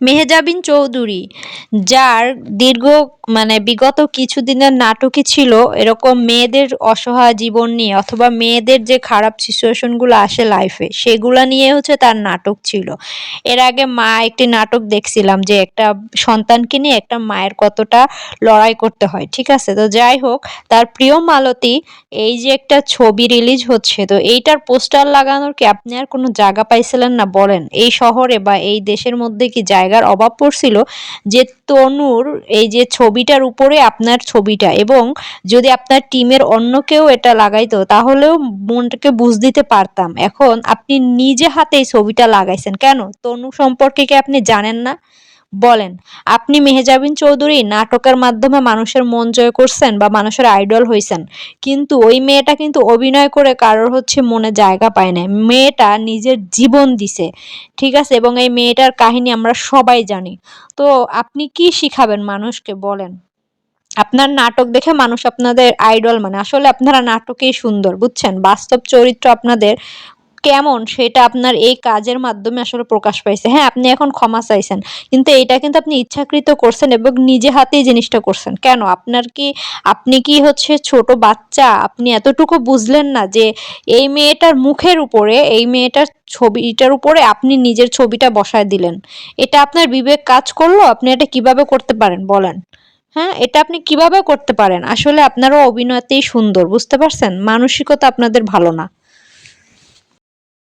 মেহজাবিন চৌধুরী, যার দীর্ঘ মানে বিগত কিছুদিনের নাটকই ছিল এরকম মেয়েদের অসহায় জীবন নিয়ে অথবা মেয়েদের যে খারাপ সিচুয়েশনগুলো আসে লাইফে, সেগুলা নিয়ে হচ্ছে তার নাটক ছিল। এর আগে মা একটি নাটক দেখছিলাম যে একটা সন্তানকে নিয়ে একটা মায়ের কতটা লড়াই করতে হয়, ঠিক আছে? তো যাই হোক, তার প্রিয় মালতী, এই যে একটা ছবি রিলিজ হচ্ছে, তো এইটার পোস্টার লাগানোর কি আপনি আর কোনো জায়গা পাইছিলেন না বলেন? এই শহরে বা এই দেশের মধ্যে কি জায়গার অভাব পড়ছিল যে তনুর এই যে ছবিটার উপরে আপনার ছবিটা এবং যদি আপনার টিমের অন্য কেউ এটা লাগাইতো, তাহলেও মনটাকে বুঝ দিতে পারতাম। এখন আপনি নিজে হাতে এই ছবিটা লাগাইছেন কেন? তনু সম্পর্কে কি আপনি জানেন না? বলেন, আপনি মেহজাবিন চৌধুরী নাটকের মাধ্যমে মানুষের মন জয় করছেন বা মানুষের আইডল হয়েছেন কিন্তু ওই মেয়েটা কিন্তু অভিনয় করে কারোর হচ্ছে মনে জায়গা পায় না মেয়েটা নিজের জীবন দিছে, ঠিক আছে? এবং এই মেয়েটার কাহিনী আমরা সবাই জানি। তো আপনি কি শিখাবেন মানুষকে, বলেন? আপনার নাটক দেখে মানুষ আপনাদের আইডল মানে আসলে আপনারা নাটকেই সুন্দর, বুঝছেন? বাস্তব চরিত্র আপনাদের কেমন সেটা আপনার এই কাজের মাধ্যমে আসলে প্রকাশ পাইছে। হ্যাঁ আপনি এখন ক্ষমা চাইছেন, কিন্তু এটা কিন্তু আপনি ইচ্ছাকৃত করছেন এবং নিজে হাতেই জিনিসটা করছেন। কেন? আপনার কি, আপনি কি হচ্ছে ছোট বাচ্চা? আপনি এতটুকু বুঝলেন না যে এই মেয়েটার মুখের উপরে, এই মেয়েটার ছবিটার উপরে আপনি নিজের ছবিটা বসায় দিলেন। এটা আপনার বিবেক কাজ করল? আপনি এটা কীভাবে করতে পারেন? বলেন। হ্যাঁ এটা আপনি কীভাবে করতে পারেন? আসলে আপনারও অভিনয়তেই সুন্দর, বুঝতে পারছেন? মানসিকতা আপনাদের ভালো না।